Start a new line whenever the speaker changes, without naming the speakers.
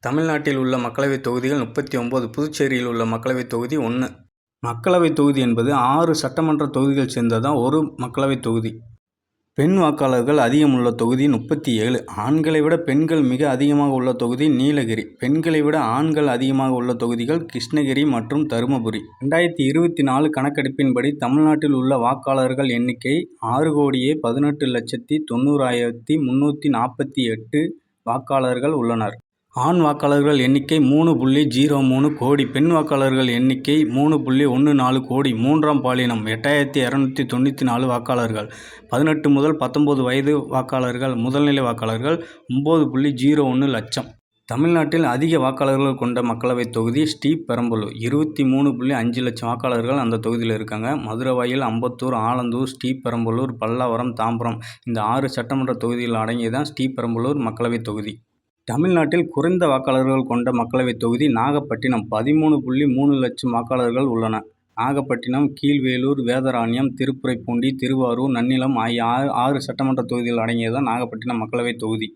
தமிழ்நாட்டில் உள்ள மக்களவைத் தொகுதிகள் முப்பத்தி ஒன்பது. புதுச்சேரியில் உள்ள மக்களவைத் தொகுதி ஒன்று. மக்களவைத் தொகுதி என்பது ஆறு சட்டமன்ற தொகுதிகள் சேர்ந்ததான் ஒரு மக்களவைத் தொகுதி. பெண் வாக்காளர்கள் அதிகம் உள்ள தொகுதி முப்பத்தி ஏழு. ஆண்களை விட பெண்கள் மிக அதிகமாக உள்ள தொகுதி நீலகிரி. பெண்களை விட ஆண்கள் அதிகமாக உள்ள தொகுதிகள் கிருஷ்ணகிரி மற்றும் தருமபுரி ரெண்டாயிரத்தி இருபத்தி நாலு கணக்கெடுப்பின்படி தமிழ்நாட்டில் உள்ள வாக்காளர்கள் எண்ணிக்கை ஆறு கோடியே பதினெட்டு லட்சத்தி தொண்ணூறாயிரத்தி முந்நூற்றி நாற்பத்தி எட்டு வாக்காளர்கள் உள்ளனர். ஆண் வாக்காளர்கள் எண்ணிக்கை மூணு புள்ளி ஜீரோ மூணு கோடி. பெண் வாக்காளர்கள் எண்ணிக்கை மூணு புள்ளி ஒன்று நாலு கோடி. மூன்றாம் பாலினம் எட்டாயிரத்தி இரநூத்தி தொண்ணூற்றி நாலு வாக்காளர்கள். பதினெட்டு முதல் பத்தொம்போது வயது வாக்காளர்கள் முதல்நிலை வாக்காளர்கள் ஒம்பது புள்ளி ஜீரோ ஒன்று லட்சம். தமிழ்நாட்டில் அதிக வாக்காளர்கள் கொண்ட மக்களவைத் தொகுதி ஸ்ரீபெரும்பலூர். இருபத்தி மூணு புள்ளி அஞ்சு லட்சம் வாக்காளர்கள் அந்த தொகுதியில் இருக்காங்க. மதுரவாயில் அம்பத்தூர் ஆலந்தூர் ஸ்ரீபெரும்பலூர் பல்லாவரம் தாம்பரம் இந்த ஆறு சட்டமன்ற தொகுதிகள் அடங்கி தான் ஸ்ரீபெரும்பலூர் மக்களவைத் தொகுதி. தமிழ்நாட்டில் குறைந்த வாக்காளர்கள் கொண்ட மக்களவைத் தொகுதி நாகப்பட்டினம். பதிமூணு புள்ளி மூணு லட்சம் வாக்காளர்கள் உள்ளன நாகப்பட்டினம் கீழ்வேலூர் வேதாரண்யம் திருப்புரைப்பூண்டி திருவாரூர் நன்னிலம் ஆகிய ஆறு சட்டமன்ற தொகுதிகள் அடங்கியது தான் நாகப்பட்டினம் மக்களவைத் தொகுதி.